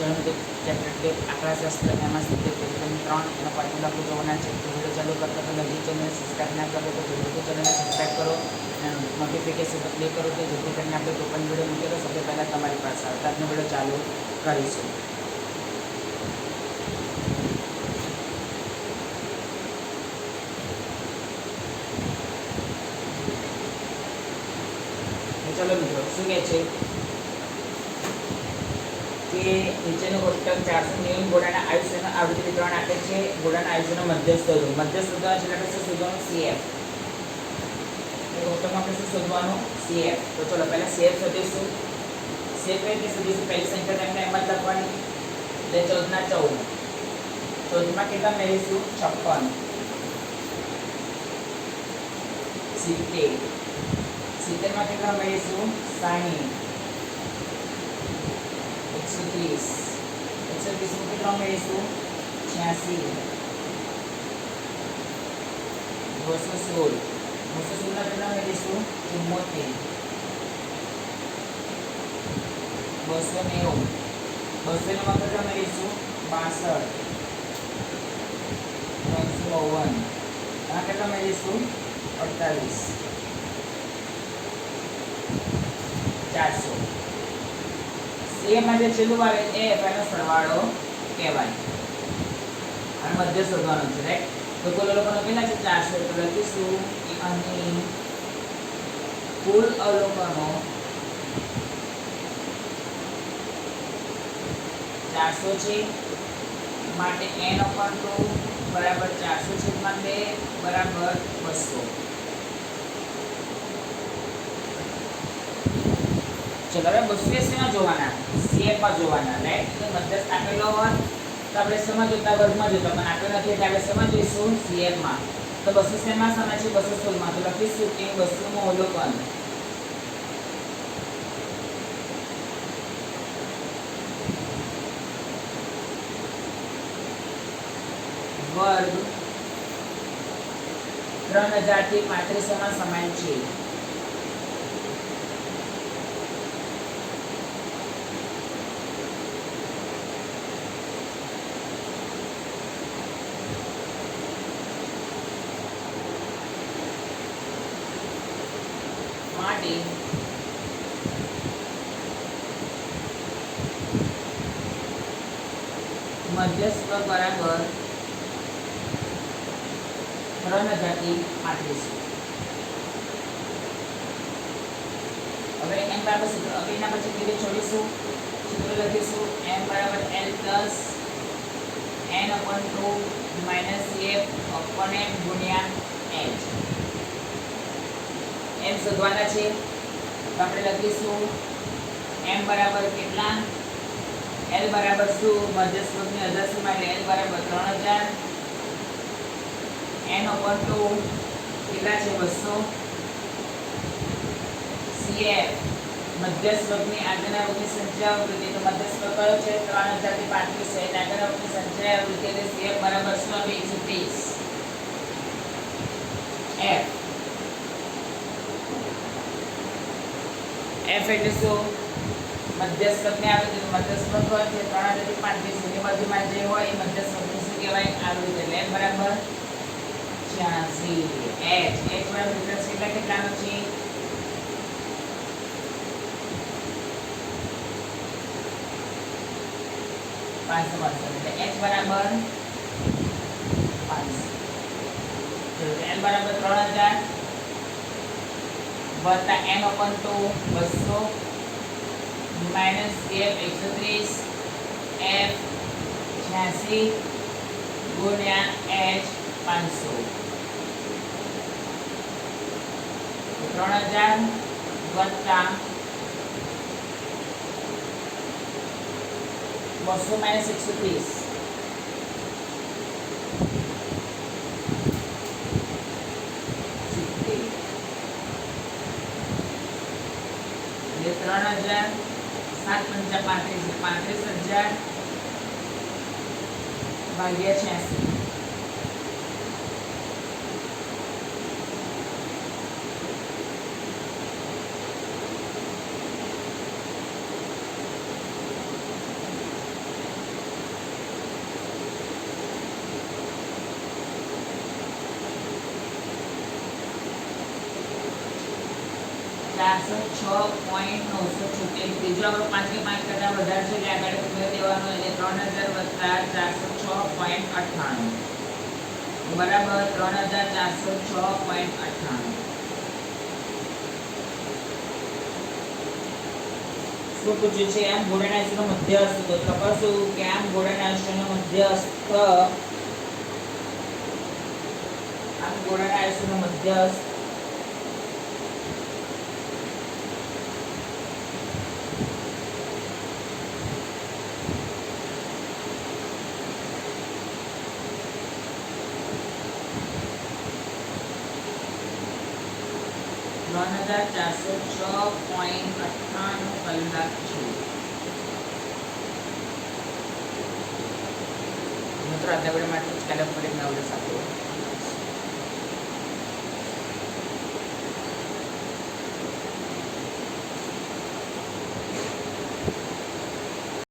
મિત્રો ચેપ્ટર ત્રણ એનો પાછળ આપણે જોવાના છે ચાલુ કરતા પહેલાં જે ચેનલને સબસ્ક્રાઈબ ના કરો, તો વીડિયો ચેનલને સબસ્ક્રાઈબ કરો અને નોટિફિકેશન પર કરો તો જેથી કરીને આપણે કોઈ પણ વીડિયો મૂકીએ તો સૌથી પહેલાં તમારી પાસે આવે આજનો વીડિયો ચાલુ કરીશું. ચાલો મિત્રો, શું કહે છે? કે નીચેનું કોષ્ટક ચારસો નેવું ઘોડાના આયુષ્યનો આવૃત્તિ વિતરણ આપે છે. ઘોડાના આયુષ્યનો મધ્યસ્થ શોધો મધ્યસ્થ શોધવાનો છે એટલે શોધવાનું? સીએફ કોષ્ટકમાં આપણે શું શોધવાનું? સીએફ તો ચલો પહેલાં સીએફ શોધીશું. સીએફ કઈ શોધીશું? પહેલી સંખ્યા તેમને એમ જ લખવાની. એટલે ચૌદના ચૌદ. ચૌદમાં કેટલા મેળવીશું? છપ્પન. સિત્તેર. સિત્તેરમાં કેટલા મેળવીશું? સાહીઠ. એકસો ત્રીસ એકસો ત્રીસમાં કેટલા મેળવીશું છ્યાસી બસો સોળ બસો સોળના કેટલા મેળવીશું ચુમ્મોતેર બસો નેવું બસો નેવું કેટલા મેળવીશું બાસઠ ત્રણસો બાવન આ કેટલા મેળવીશું અડતાલીસ ચારસો એમાં જે છેલ્લું આવે એ એનો સરવાળો કહેવાય. અને મધ્ય શોધવાનો છે રાઈટ તો કુલ અવલોકનો કેટલા છે? ચારસો તો લખીશું કે અહીં કુલ અવલોકનો ચારસો છે માટે એન અપન ટુ બરાબર ચારસો છેદમાં બે બરાબર બસો. ચલો, હવે બસો એસીમાં જોવાના? સીએફમાં જોવાના? રાઈટ મધ્યસ્થ આપેલો હોય તો આપણે શેમાં વર્ગમાં જોતા. પણ આપેલો નથી એટલે આપણે સમજીશું સીએફમાં તો બસો શેમાં સમય છે? બસો સોળમાં. તો લખીશું કે બસોનું અવલોકન વર્ગ. ત્રણ હજારથી પાંત્રીસોમાં સમાન છે માટે મધ્યસ્થ બરાબર ત્રણ હજારથી પાંત્રીસો હવે એમ બરાબર હવે એના પછી ધીરે છોડીશું સૂત્ર લખીશું. એમ બરાબર L plus N upon two minus F upon M ગુણ્યા એચ એમ શોધવાના છે. આપણે લખીશું. એમ બરાબર કેટલા? એલ બરાબર શું? મધ્યસ્વરની અદર્શમાં માટે એલ બરાબર ત્રણ હજાર. એન ઓપર ટુ કેટલા છે? બસો. સીએફ મધ્યસ્વરની આગળના વર્ગની સંચય આવૃત્તિ તો મધ્યસ્વ કયો છે? ત્રણ હજારથી પાંત્રીસ. છે એટલે આગળના વર્ગની સંચય આવૃત્તિ એટલે સીએફ બરાબર શું આવે? એકસો ત્રીસ. એફ એફ એટલે શું? મધ્યસ્વરની આવે તો મધ્યસ્વ હોય છે, ત્રણ હજારથી પાંત્રીસ બાજુમાં જે હોય એ મધ્યસ્વની શું કહેવાય? આવી રીતે લેન બરાબર? છ્યાસી. એચ એચ બરાબર ડિફરન્સ કેટલા કેટલાનો છે? પાંચસો પાંચસો એટલે એચ બરાબર પાંચસો એલ બરાબર ત્રણ હજાર વત્તા એમ અપન તો બસો માઇનસ એફ એકસો ત્રીસ એફ છ્યાસી ગુણ્યા એચ પાંચસો ત્રણ હજાર વત્તા બસો માઇનસ એકસો ત્રીસ સિત્તેર એટલે ત્રણ હજાર સાત પંચા પાંત્રીસ પાંત્રીસ હજાર ભાગ્યા છ્યાસી. શું પૂછ્યું છે? આમ આયુષ્યનો મધ્યસ્થ તો તપાસું કે આમ આયુષ્યનો મધ્યસ્થ આમ આયુષ્યનો મધ્યસ્થ ત્રણ હજાર ચારસો છ પોઈન્ટ અઠ્ઠાણું કલાક છે મિત્રો આટલા વેળ માટે જ કાલે ફરી નવડે સાથે